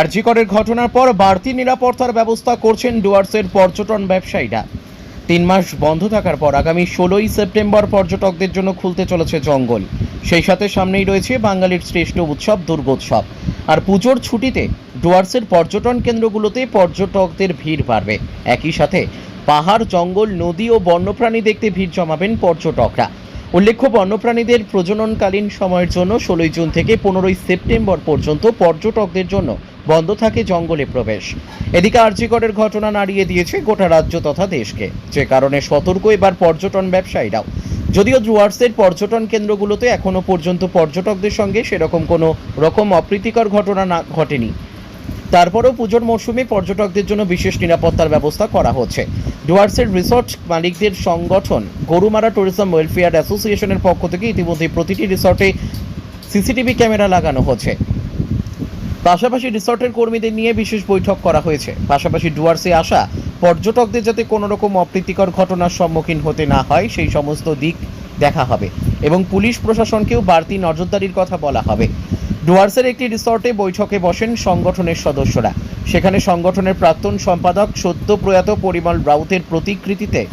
আরজিকরের ঘটনার পর বাড়তি নিরাপত্তার ব্যবস্থা করছেন ডুয়ার্সের পর্যটন ব্যবসায়ীরা। তিন মাস বন্ধ থাকার পর আগামী ষোলোই সেপ্টেম্বর পর্যটকদের জন্য খুলতে চলেছে জঙ্গল। সেই সাথে সামনেই রয়েছে বাঙালির শ্রেষ্ঠ উৎসব, দুর্গোৎসব। আর পুজোর ছুটিতে ডুয়ার্সের পর্যটন কেন্দ্রগুলোতে পর্যটকদের ভিড় বাড়বে। একই সাথে পাহাড়, জঙ্গল, নদী ও বন্যপ্রাণী দেখতে ভিড় জমাবেন পর্যটকরা। উল্লেখ্য, বন্যপ্রাণীদের প্রজননকালীন সময়ের জন্য ষোলোই জুন থেকে পনেরোই সেপ্টেম্বর পর্যন্ত পর্যটকদের জন্য বন্ধ থাকে জঙ্গলে প্রবেশ। এদিকে আর্যিকরের ঘটনা নাড়িয়ে দিয়েছে গোটা রাজ্য তথা দেশকে। যে কারণে সতর্ক এবার পর্যটন ব্যবসায়ীরাও। যদিও ডুয়ার্সের পর্যটন কেন্দ্রগুলোতে এখনও পর্যন্ত পর্যটকদের সঙ্গে সেরকম কোনো রকম অপ্রীতিকর ঘটনা না ঘটেনি। তারপরেও পুজোর মরশুমে পর্যটকদের জন্য বিশেষ নিরাপত্তার ব্যবস্থা করা হচ্ছে। ডুয়ার্সের রিসর্ট মালিকদের সংগঠন গরুমারা ট্যুরিজম ওয়েলফেয়ার অ্যাসোসিয়েশনের পক্ষ থেকে ইতিমধ্যে প্রতিটি রিসর্টে সিসিটিভি ক্যামেরা লাগানো হচ্ছে। পাশাপাশি রিসর্টের কর্মীদের নিয়ে বিশেষ বৈঠক করা হয়েছে। পাশাপাশি ডুয়ার্সে আসা পর্যটকদের যাতে কোনো রকম অপ্রীতিকর ঘটনার সম্মুখীন হতে না হয়, সেই সমস্ত দিক দেখা হবে। এবং পুলিশ প্রশাসনকেও বাড়তি নজরদারির কথা বলা হবে। ডুয়ার্সের একটি রিসর্টে বৈঠকে বসেন সংগঠনের সদস্যরা। সেখানে সংগঠনের প্রাক্তন সম্পাদক সদ্য প্রয়াত পরিমল রাউতের প্রতিকৃতিতে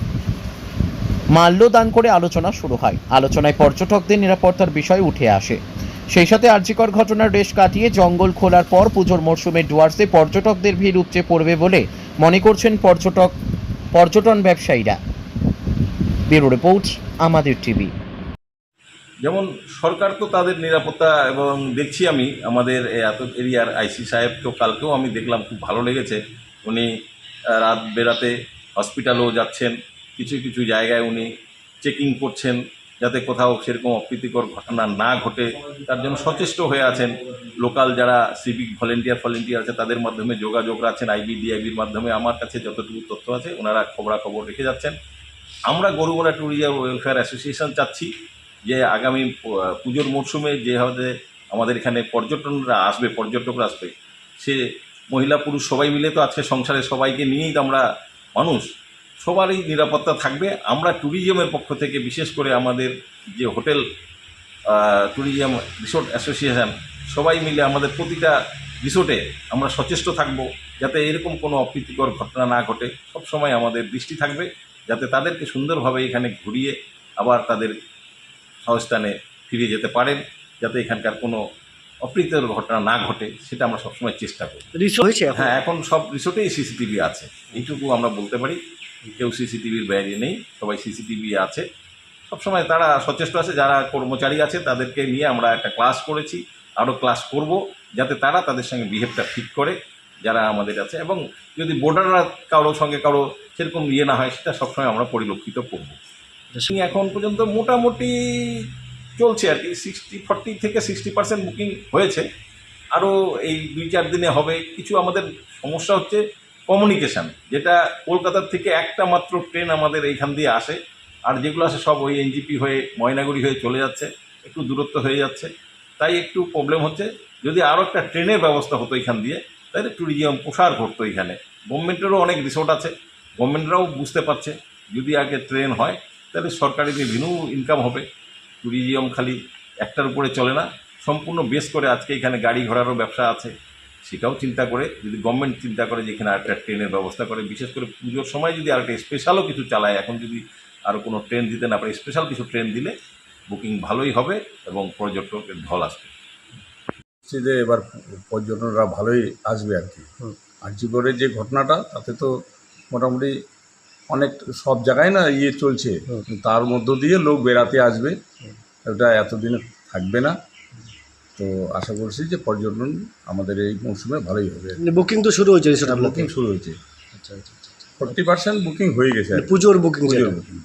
মাল্যদান করে আলোচনা শুরু হয়। আলোচনায় পর্যটকদের নিরাপত্তার বিষয় উঠে আসে। সেই সাথে আর্যিকর ঘটনার রেশ কাটিয়ে জঙ্গল খোলার পর পুজোর মরশুমে ডুয়ার্সে পর্যটকদের ভিড় উপচে পড়বে বলে মনে করছেন পর্যটক, পর্যটন ব্যবসায়ীরা। Bureau report, Amader TV. যেমন সরকার তো তাদের নিরাপত্তা এবং দেখছি আমি আমাদের এত এরিয়ার আইসি সাহেবকেও কালকেও আমি দেখলাম, খুব ভালো লেগেছে। উনি রাত বেরাতে হসপিটালেও যাচ্ছেন, কিছু কিছু জায়গায় উনি চেকিং করছেন যাতে কোথাও সেরকম অপ্রীতিকর ঘটনা না ঘটে। তার জন্য সচেষ্ট হয়ে আছেন। লোকাল যারা সিভিক ভলেন্টিয়ার ফলেন্টিয়ার আছে, তাদের মাধ্যমে যোগাযোগ রাখছেন, আইবি, ডিআইবির মাধ্যমে। আমার কাছে যতটুকু তথ্য আছে, ওনারা খবরাখবর রেখে যাচ্ছেন। আমরা গরুমরা ট্যুরিজম ওয়েলফেয়ার অ্যাসোসিয়েশন চাচ্ছি যে আগামী পুজোর মরশুমে যে যেভাবে আমাদের এখানে পর্যটনরা আসবে, পর্যটকরা আসবে, সে মহিলা, পুরুষ সবাই মিলে তো আজকে সংসারে সবাইকে নিয়েই তো আমরা মানুষ, সবারই নিরাপত্তা থাকবে। আমরা ট্যুরিজমের পক্ষ থেকে বিশেষ করে আমাদের যে হোটেল ট্যুরিজম রিসোর্ট অ্যাসোসিয়েশন সবাই মিলে আমাদের প্রতিটা রিসোর্টে আমরা সচেষ্ট থাকব, যাতে এরকম কোনো অপ্রীতিকর ঘটনা না ঘটে। সবসময় আমাদের দৃষ্টি থাকবে, যাতে তাদেরকে সুন্দরভাবে এখানে ঘুরিয়ে আবার তাদের স্বস্থানে ফিরে যেতে পারেন যাতে এখানকার কোনো অপ্রীতিকর ঘটনা না ঘটে সেটা আমরা সবসময় চেষ্টা করি। হ্যাঁ এখন সব রিসোর্টেই সিসিটিভি আছে। এইটুকু আমরা বলতে পারি কেউ সিসিটিভির বাইরে নেই সবাই সিসিটিভি আছে। সবসময় তারা সচেষ্ট আছে যারা কর্মচারী আছে তাদেরকে নিয়ে আমরা একটা ক্লাস করেছি আরও ক্লাস করব যাতে তারা তাদের সঙ্গে বিহেভটা ঠিক করে যারা আমাদের আছে। এবং যদি বোর্ডাররা কারোর সঙ্গে কারও সেরকম ইয়ে না হয় সেটা সবসময় আমরা পরিলক্ষিত করব। এখন পর্যন্ত মোটামুটি চলছে আর কি সিক্সটি ফর্টি থেকে সিক্সটি পার্সেন্ট বুকিং হয়েছে। আরও এই দুই চার দিনে হবে। কিছু আমাদের সমস্যা হচ্ছে কমিউনিকেশান যেটা কলকাতার থেকে একটা মাত্র ট্রেন আমাদের এইখান দিয়ে আসে। আর যেগুলো আসে সব ওই এনজিপি হয়ে, ময়নাগুড়ি হয়ে চলে যাচ্ছে। একটু দূরত্ব হয়ে যাচ্ছে। তাই একটু প্রবলেম হচ্ছে। যদি আরও একটা ট্রেনের ব্যবস্থা হতো এখান দিয়ে, তাহলে ট্যুরিজম প্রসার ঘটতো এখানে গভর্নমেন্টেরও অনেক রিসোর্ট আছে। গভর্নমেন্টরাও বুঝতে পারছে। যদি আগে ট্রেন হয় তাহলে সরকারি রেভিনিউ ইনকাম হবে। ট্যুরিজম খালি একটার উপরে চলে না। সম্পূর্ণ বেস করে আজকে এখানে গাড়ি ঘোড়ারও ব্যবসা আছে। সেটাও চিন্তা করে যদি গভর্নমেন্ট চিন্তা করে যে এখানে একটা ট্রেনের ব্যবস্থা করে বিশেষ করে পুজোর সময় যদি আরেকটা স্পেশালও কিছু চালায় এখন যদি আরও কোনো ট্রেন দিতে না পারে স্পেশাল কিছু ট্রেন দিলে বুকিং ভালোই হবে এবং পর্যটকের ঢল আসবে। যে এবার পর্যটনরা ভালোই আসবে আর কি। হুম। আর্যিগড়ের যে ঘটনাটা তাতে তো মোটামুটি অনেক সব জায়গায় না ইয়ে চলছে। তার মধ্য দিয়ে লোক বেড়াতে আসবে। ওটা এতদিনে থাকবে না। তো আশা করছি যে পর্যটন আমাদের এই মৌসুমে ভালোই হবে। বুকিং তো শুরু হয়েছে সেটা বুকিং শুরু হয়েছে। আচ্ছা আচ্ছা আচ্ছা। ফোর্টি পার্সেন্ট বুকিং হয়ে গেছে। পুজোর বুকিং পুজোর বুকিং